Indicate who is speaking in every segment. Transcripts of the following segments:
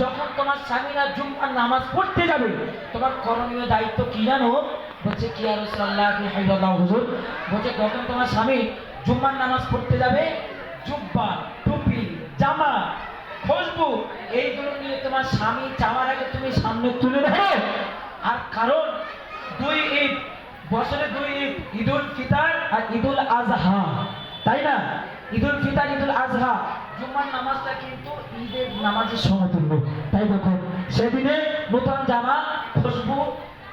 Speaker 1: যখন তোমার স্বামীরা জুম্মার নামাজ পড়তে যাবে তোমার করণীয় দায়িত্ব কি জানো বলছে কি আর রাসূলুল্লাহ কি হাইয়াল্লাহ হুজুর বলছে যখন তোমার স্বামী জুম্মার নামাজ পড়তে যাবে। জুব্বা, টুপি, জামা খুশবু এইগুলো নিয়ে তোমার স্বামী যাওয়ার আগে তুমি সামনে তুলে রাখো আর কারণ, দুই ঈদ, বছরে দুই ঈদ, ঈদুল ফিতর আর ঈদুল আজহা। তাই না? ঈদুল ফিতর, ঈদুল আজহা। জুম্মার নামাজটা কিন্তু ঈদের নামাজের সমতুল্য তাই দেখো, সেদিনে নতুন জামা খুশবু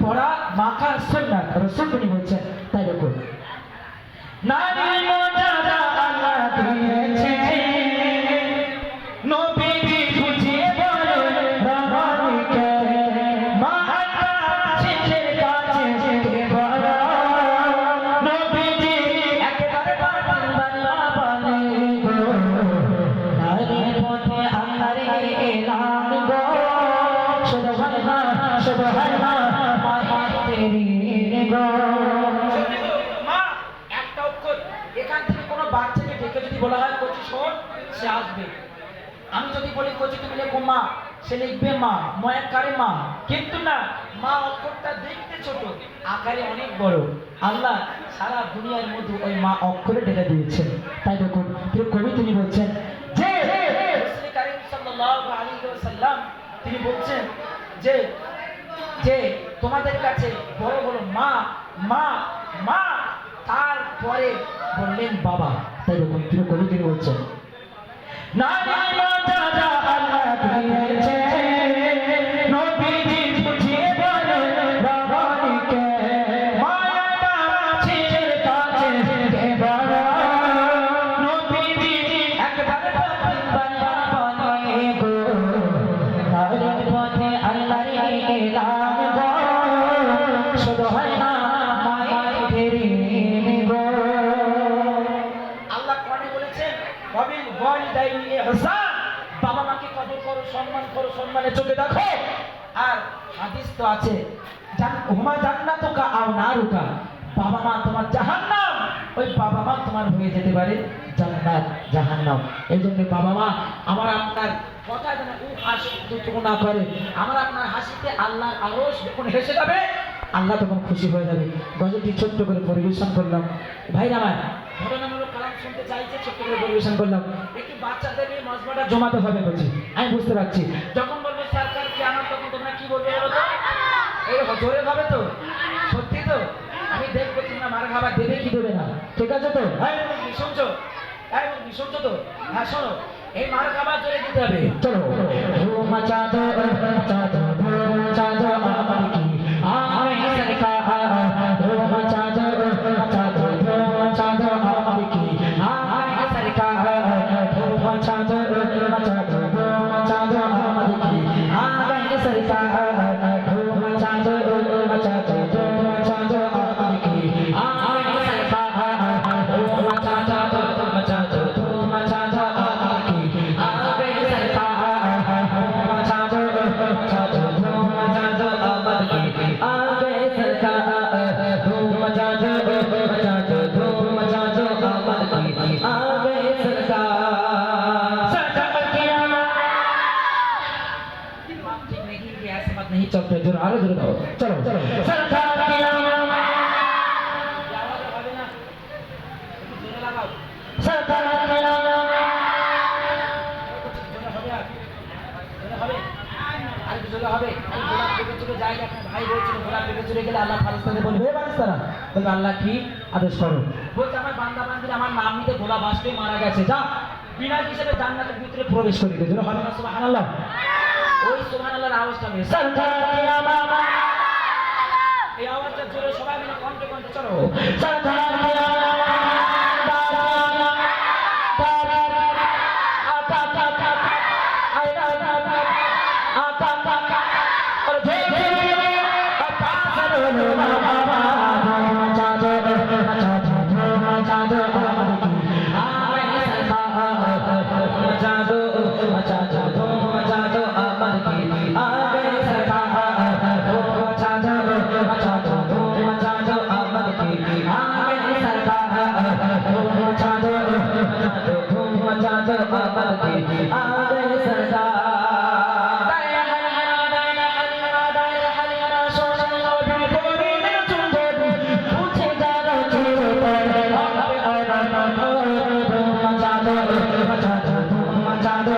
Speaker 1: পড়া, মাখা সুন্নাত রাসূল বলছেন তাই দেখো। নারী বলা হয় কচি শোন সে আসবে। আমি যদি বলি কচি, তুমি লেখো মা, সে লিখবে মা ময়াকারে মা। কিন্তু না, মা অক্ষরটা দেখতে ছোট, আকারে অনেক বড়। আল্লাহ সারা দুনিয়ার মধ্যে ওই মা অক্ষরে ডেকে দিয়েছেন। তাই দেখুন কবি তিনি বলছেন, যে তিনি বলছেন যে যে তোমাদের কাছে বড় বড় মা মা মা তারপরে বললেন বাবা তাই রবীন্দ্র কবি তিনি বলছেন। নারী বাবা মাকে কদর করো, সম্মান করো চোখে দেখো। আর হাদিস তো আছে এই জন্য বাবা মা আমার আপনার কথা যেন হাসি না করে, আমার আপনার হাসিতে আল্লাহ হেসে যাবে, আল্লাহ তখন খুশি হয়ে যাবে। গজলটি ছোট্ট করে পরিবেশন করলাম। ভাই আমার কালাম জমাতে হবে বলছি। আমি বুঝতে পারছি। যখন বলব সরকার কি আমার তখন তোমরা কি বলবে বলো এই জোরে ভাবে তো। সত্যি তো? আমি দেখব, তোমরা মার খাবার দেবে কি দেবে না। ঠিক আছে তো? হ্যাঁ শুনছো? হ্যাঁ শুনছো তো? হ্যাঁ শোনো, এই মার খাবার জোরে দিতে হবে। চলো মাচা Chandra চাপটা জোরে আরও জোরে দাও চলো চলো আল্লাহ। কি আদেশ করো বলছে আমার বান্দা বান্দির আমার নাম নিতে গোলা বাসতে মারা গেছে যা বিনা হিসেবে জান্নাতের ভিতরে প্রবেশ করে দিয়েছিল হরিমা সুবহানাল্লাহ ওই সুবহানাল্লাহর আওয়াজটা বের সারদারিয়া বাবা। এই আওয়াজটা জোরে সবাই মিলে কণ্ঠে কণ্ঠে চলো। সারদারিয়া Oh, my God.